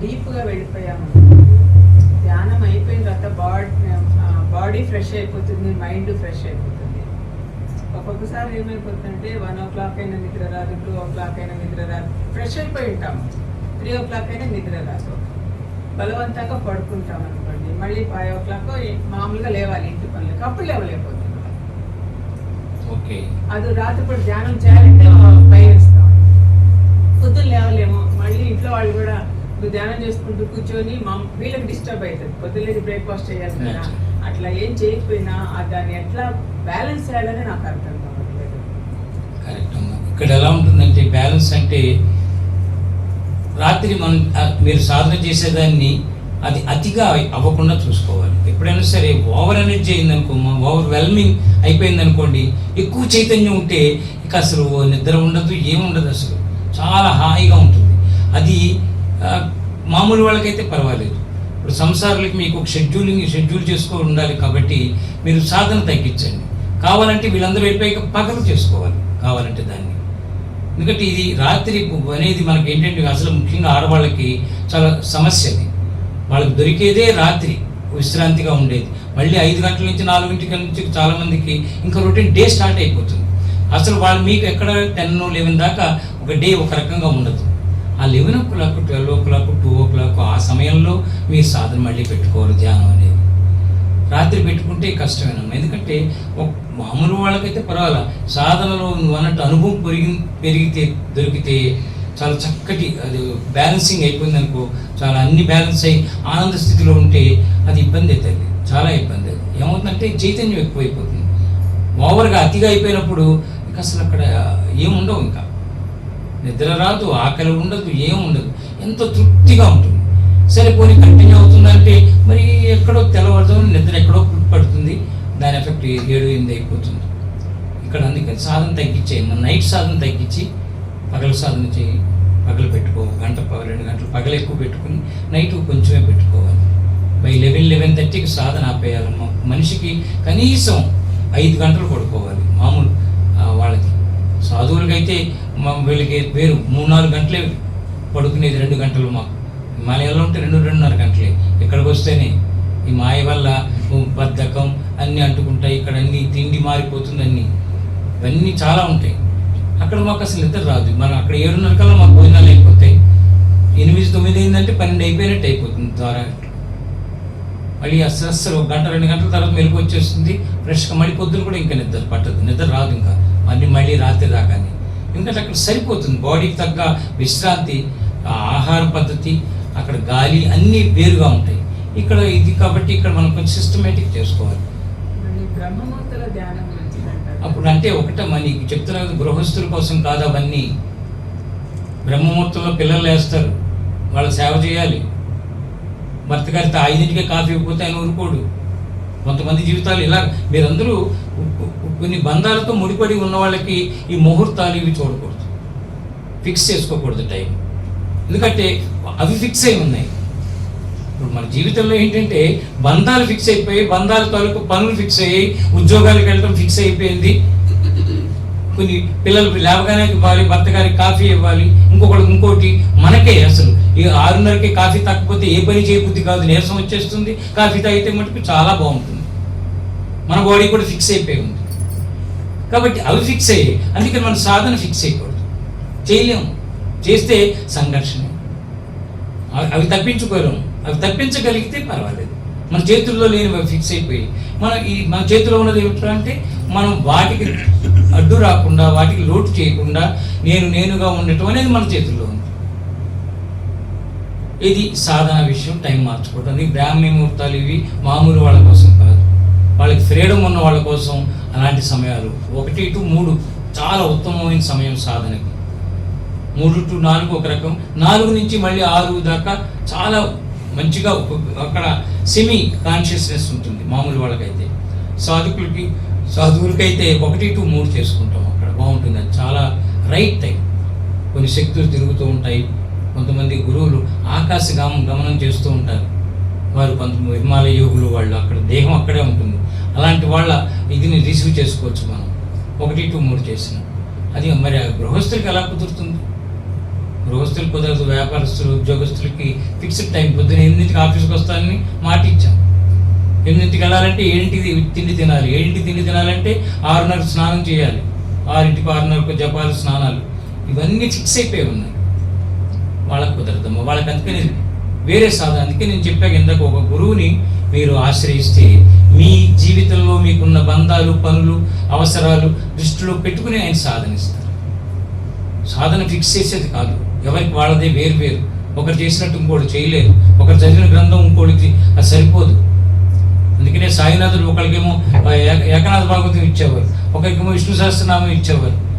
డీప్గా వెళ్ళిపోయాము. ధ్యానం అయిపోయిన తర్వాత బాడీ బాడీ ఫ్రెష్ అయిపోతుంది మైండ్ ఫ్రెష్ అయిపోతుంది. ఒక్కొక్కసారి ఏమైపోతుందంటే వన్ ఓ క్లాక్ అయినా నిద్ర రాదు టూ ఓ క్లాక్ అయినా నిద్ర రాదు ఫ్రెష్ అయిపోయి ఉంటాము త్రీ ఓ క్లాక్ అయినా నిద్ర రాదు. బలవంతంగా పడుకుంటాం అనుకోండి మళ్ళీ ఫైవ్ ఓ క్లాక్ మామూలుగా లేవాలి ఇంటి పనులకి అప్పుడు లేవలేకపోతున్నాం ఓకే. అది రాత్రిపూట ధ్యానం చేయాలంటే భయం వేస్తాం. పొద్దున్న లేవలేము మళ్ళీ ఇంట్లో వాళ్ళు కూడా నువ్వు ధ్యానం చేసుకుంటూ కూర్చొని మా వీళ్ళకి డిస్టర్బ్ అవుతుంది పొద్దున్నేది బ్రేక్ఫాస్ట్ చేయాలి కదా. అట్లా ఏం చేయకపోయినా దాన్ని ఎట్లా బ్యాలెన్స్ చేయాలని నాకు అర్థం కావట్లేదు. కరెక్ట్ అమ్మా. ఇక్కడ ఎలా ఉంటుందంటే బ్యాలెన్స్ అంటే రాత్రి మనం మీరు సాధన చేసేదాన్ని అది అతిగా అవ్వకుండా చూసుకోవాలి. ఎప్పుడైనా సరే ఓవర్ ఎనర్జీ అయిందనుకోమా ఓవర్ వెల్మింగ్ అయిపోయింది అనుకోండి ఎక్కువ చైతన్యం ఉంటే ఇక అసలు నిద్ర ఉండదు ఏముండదు అసలు. చాలా హాయిగా ఉంటుంది. అది మామూలు వాళ్ళకైతే పర్వాలేదు. ఇప్పుడు సంసారాలకి మీకు ఒక షెడ్యూలింగ్ షెడ్యూల్ చేసుకో ఉండాలి కాబట్టి మీరు సాధన తగ్గించండి. కావాలంటే వీళ్ళందరూ వెళ్ళిపోయి పగలు చేసుకోవాలి కావాలంటే దాన్ని. ఎందుకంటే ఇది రాత్రి అనేది మనకి ఏంటంటే అసలు ముఖ్యంగా ఆడవాళ్ళకి చాలా సమస్య అది. వాళ్ళకి దొరికేదే రాత్రి విశ్రాంతిగా ఉండేది. మళ్ళీ ఐదు గంటల నుంచి నాలుగింటికి నుంచి చాలామందికి ఇంకా రొటీన్ డే స్టార్ట్ అయిపోతుంది. అసలు వాళ్ళు మీకు ఎక్కడ టెన్ లెవెన్ దాకా ఒక డే ఒక రకంగా ఉండదు. ఆ eleven o'clock twelve o'clock two o'clock ఆ సమయంలో మీరు సాధన మళ్ళీ పెట్టుకోవాలి ధ్యానం అనేది. రాత్రి పెట్టుకుంటే కష్టమేనమ్మా ఎందుకంటే ఒక మామూలు వాళ్ళకైతే పర్వాలా. సాధనలో అన్నట్టు అనుభవం పెరిగి పెరిగితే దొరికితే చాలా చక్కటి అది బ్యాలెన్సింగ్ అయిపోయింది అనుకో చాలా అన్ని బ్యాలెన్స్ అయ్యి ఆనంద స్థితిలో ఉంటే అది ఇబ్బంది అవుతుంది చాలా ఇబ్బంది అవుతుంది ఏమవుతుందంటే చైతన్యం ఎక్కువైపోతుంది. ఓవర్గా అతిగా అయిపోయినప్పుడు ఇంకా అసలు అక్కడ ఏముండవు ఇంకా. నిద్ర రాదు ఆకలి ఉండదు ఏం ఉండదు. ఎంతో తృప్తిగా ఉంటుంది. సరే పోనీ కంటిన్యూ అవుతుందంటే మరి ఎక్కడో తెల్లవారుతో నిద్ర ఎక్కడో పడుతుంది. దాని ఎఫెక్ట్ ఏడు ఎనిమిది అయిపోతుంది. ఇక్కడ అందుకని సాధన తగ్గించే మన నైట్ సాధన తగ్గించి పగలు సాధన చేయి. పగలు పెట్టుకో. గంట పగ- రెండు గంటలు పగలు ఎక్కువ పెట్టుకుని నైట్ కొంచెమే పెట్టుకోవాలి. బై లెవెన్ లెవెన్ థర్టీకి సాధన ఆపేయాలమ్మా మనిషికి కనీసం ఐదు గంటలు పడుకోవాలి. మామూలు వాళ్ళకి. సాధువులకైతే మా వీళ్ళకి వేరు. మూడు నాలుగు గంటలే పడుకునేది రెండు గంటలు మాకు. హిమాలయాల్లో ఉంటే రెండు రెండున్నర గంటలే. ఇక్కడికి వస్తేనే ఈ మాయ వల్ల బద్ధకం అన్నీ అంటుకుంటాయి. ఇక్కడ అన్ని తిండి మారిపోతుంది అన్ని. ఇవన్నీ చాలా ఉంటాయి. అక్కడ మాకు అసలు నిద్ర రాదు. మనం అక్కడ ఏడున్నర కల్లా మాకు భోజనాలు అయిపోతాయి. ఎనిమిది తొమ్మిది అయిందంటే పన్నెండు అయిపోయినట్టు అయిపోతుంది ద్వారా. మళ్ళీ అస్సలు అసలు ఒక గంట రెండు గంటల తర్వాత మెలకు వచ్చేస్తుంది. ఫ్రెష్గా మళ్ళీ పొద్దున కూడా ఇంకా నిద్ర పట్టదు. నిద్ర రాదు ఇంకా. మళ్ళీ మళ్ళీ రాత్రి దాకాని ఎందుకంటే అక్కడ సరిపోతుంది. బాడీకి తగ్గ విశ్రాంతి ఆహార పద్ధతి అక్కడ గాలి అన్నీ వేరుగా ఉంటాయి. ఇక్కడ ఇది కాబట్టి ఇక్కడ మనం కొంచెం సిస్టమేటిక్ చేసుకోవాలి. అప్పుడు అంటే ఒకటే మన. చెప్తున్నా కదా గృహస్థుల కోసం కాదు అవన్నీ. బ్రహ్మముహూర్తంలో పిల్లలు వేస్తారు వాళ్ళ సేవ చేయాలి. భర్త గారితో ఐదింటికే కాఫీ ఇవ్వకపోతే ఆయన ఊరుకోడు. కొంతమంది జీవితాలు ఇలా మీరందరూ కొన్ని బంధాలతో ముడిపడి ఉన్న వాళ్ళకి ఈ ముహూర్తాలు ఇవి చూడకూడదు. ఫిక్స్ చేసుకోకూడదు టైం ఎందుకంటే అవి ఫిక్స్ అయి ఉన్నాయి. ఇప్పుడు మన జీవితంలో ఏంటంటే బంధాలు ఫిక్స్ అయిపోయి బంధాల తాలూకు పనులు ఫిక్స్ అయ్యి ఉద్యోగాలకు వెళ్ళడం ఫిక్స్ అయిపోయింది. కొన్ని పిల్లలు లేవగానే ఇవ్వాలి భర్త గారికి కాఫీ ఇవ్వాలి ఇంకొకటి ఇంకోటి మనకే అసలు. ఈ ఆరున్నరకి కాఫీ తాకపోతే ఏ పని చేయబుద్ధి కాదు నీరసం వచ్చేస్తుంది. కాఫీ తాగితే మటుకు చాలా బాగుంటుంది. మన బాడీ కూడా ఫిక్స్ అయిపోయి ఉంది. కాబట్టి అవి ఫిక్స్ అయ్యాయి. అందుకని మన సాధన ఫిక్స్ అయిపోదు చేయలేము. చేస్తే సంఘర్షణ. అవి- అవి తప్పించుకోలేము. అవి తప్పించగలిగితే పర్వాలేదు. మన చేతుల్లో లేనివి ఫిక్స్ అయిపోయి మన ఈ మన చేతిలో ఉన్నది ఏమిటంటే అంటే మనం వాటికి అడ్డు రాకుండా వాటికి లోటు చేయకుండా నేను నేనుగా ఉండటం అనేది మన చేతుల్లో ఉంది. ఇది సాధన విషయం. టైం మార్చుకోవడం అది బ్రాహ్మీ ముహూర్తాలు ఇవి మామూలు వాళ్ళ కోసం వాళ్ళకి ఫ్రీడమ్ ఉన్న వాళ్ళ కోసం అలాంటి సమయాలు. ఒకటి టు మూడు చాలా ఉత్తమమైన సమయం సాధనకి. మూడు టు నాలుగు ఒక రకం. నాలుగు నుంచి మళ్ళీ ఆరు దాకా చాలా మంచిగా అక్కడ సెమీ కాన్షియస్నెస్ ఉంటుంది మామూలు వాళ్ళకైతే. సాధకులకి సాధువులకైతే ఒకటి టు మూడు చేసుకుంటాం అక్కడ. బాగుంటుంది. అది చాలా రైట్ టైం కొన్ని శక్తులు తిరుగుతూ ఉంటాయి. కొంతమంది గురువులు ఆకాశ గమనం గమనం చేస్తూ ఉంటారు. వారు కొంతమంది హిమాలయ యోగులు వాళ్ళు అక్కడ దేహం అక్కడే ఉంటుంది. అలాంటి వాళ్ళ ఇదిని రిసీవ్ చేసుకోవచ్చు మనం. ఒకటి టూ మూడు చేసిన. అది మరి ఆ గృహస్థులకి ఎలా కుదురుతుంది? గృహస్థులు కుదరదు వ్యాపారస్తులు ఉద్యోగస్తులకి ఫిక్స్డ్ టైం పొద్దున ఎనిమిదింటికి ఆఫీస్కి వస్తానని మాట ఇచ్చాం. ఎనిమిదింటికి వెళ్ళాలంటే ఏంటిది? తిండి తినాలి. ఏంటి తిండి తినాలంటే ఆరున్నర స్నానం చేయాలి. ఆరింటికి ఆరున్నరకు జపాలు స్నానాలు. ఇవన్నీ ఫిక్స్ అయిపోయి ఉన్నాయి. వాళ్ళకు కుదరదమ్మ. వాళ్ళకి అందుకని వేరే సాధన. అందుకే నేను చెప్పాక ఇందాక ఒక గురువుని మీరు ఆశ్రయిస్తే మీ జీవితంలో మీకున్న బంధాలు పనులు అవసరాలు దృష్టిలో పెట్టుకుని ఆయన సాధనిస్తారు. సాధన ఫిక్స్ చేసేది కాదు. ఎవరికి వాళ్ళదే వేరు వేరు. ఒకరు చేసినట్టు ఇంకోటి చేయలేరు. ఒకరు చదివిన గ్రంథం ఇంకోటికి అది సరిపోదు. అందుకనే సాయినాథుడు ఒకరికేమో ఏకనాథ భాగవతం ఇచ్చేవారు. ఒకరికేమో విష్ణు సహస్రనామం ఇచ్చేవారు.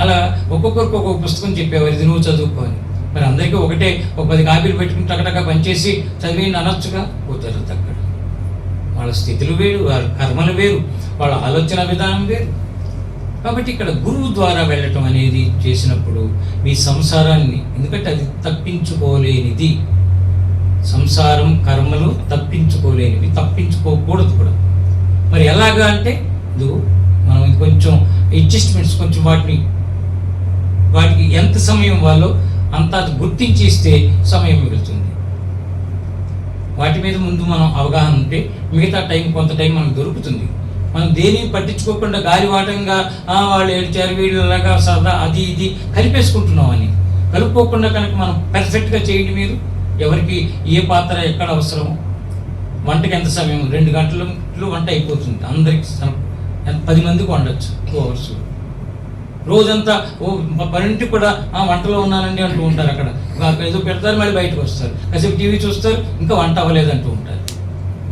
అలా ఒక్కొక్కరికి ఒక్కొక్క పుస్తకం చెప్పేవారు. ఇది నువ్వు చదువుకో అని. మరి అందరికీ ఒకటే ఒక పది కాపీలు పెట్టుకుని టకటక పనిచేసి చదివి అనొచ్చుగా? కుదరదు అక్కడ. వాళ్ళ స్థితులు వేరు వాళ్ళ కర్మలు వేరు వాళ్ళ ఆలోచన విధానం వేరు. కాబట్టి ఇక్కడ గురువు ద్వారా వెళ్ళటం అనేది చేసినప్పుడు మీ సంసారాన్ని ఎందుకంటే అది తప్పించుకోలేనిది సంసారం కర్మలు తప్పించుకోలేనివి తప్పించుకోకూడదు కూడా. మరి ఎలాగా అంటే ఇది మనం కొంచెం అడ్జస్ట్మెంట్స్ కొంచెం వాటిని వాటికి ఎంత సమయం వాళ్ళో అంత అది గుర్తించి ఇస్తే సమయం మిగులుతుంది. వాటి మీద ముందు మనం అవగాహన ఉంటే మిగతా టైం కొంత టైం మనకు దొరుకుతుంది. మనం దేని పట్టించుకోకుండా గాలివాటంగా వాళ్ళు ఏడ్చారు వీళ్ళలాగా సరదా అది ఇది కలిపేసుకుంటున్నాం అని. కలుపుకోకుండా కనుక మనం పెర్ఫెక్ట్గా చేయండి మీరు. ఎవరికి ఏ పాత్ర ఎక్కడ అవసరమో. వంటకి ఎంత సమయం? రెండు గంటలు వంట అయిపోతుంది. అందరికి ఎంత- పది మందికి వండొచ్చు. టూ అవర్స్ రోజంతా ఓ ప- కూడా ఆ వంటలో ఉన్నానండి అంటూ ఉంటారు అక్కడ. ఏదో పెడతారు మళ్ళీ బయటకు వస్తారు. కాసేపు టీవీ చూస్తారు ఇంకా వంట అవ్వలేదు అంటూ ఉంటారు.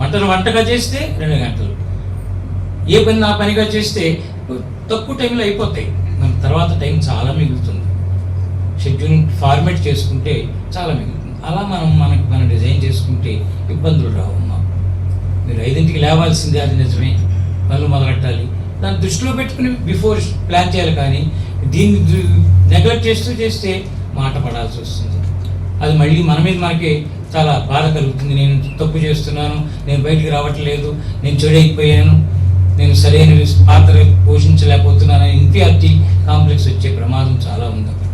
వంటలు వంటగా చేస్తే రెండు గంటలు. ఏ పని నా పనిగా చేస్తే తక్కువ టైంలో అయిపోతాయి. మన తర్వాత టైం చాలా మిగులుతుంది. షెడ్యూల్ ఫార్మేట్ చేసుకుంటే చాలా మిగులుతుంది. అలా మనం మనకి మనం డిజైన్ చేసుకుంటే ఇబ్బందులు రావు మీరు ఐదింటికి లేవాల్సిందే అది నిజమే. పనులు మొదలెట్టాలి. దాన్ని దృష్టిలో పెట్టుకుని బిఫోర్ ప్లాన్ చేయాలి కానీ దీన్ని నెగ్లెక్ట్ చేస్తూ చేస్తే మాట పడాల్సి వస్తుంది. అది మళ్ళీ మన మీద మనకి చాలా బాధ కలుగుతుంది. నేను తప్పు చేస్తున్నాను నేను బయటికి రావట్లేదు నేను చెడైపోయాను నేను సరైన పాత్ర పోషించలేకపోతున్నాను ఇన్ఫియారిటీ కాంప్లెక్స్ వచ్చే ప్రమాదం చాలా ఉంది అక్కడ.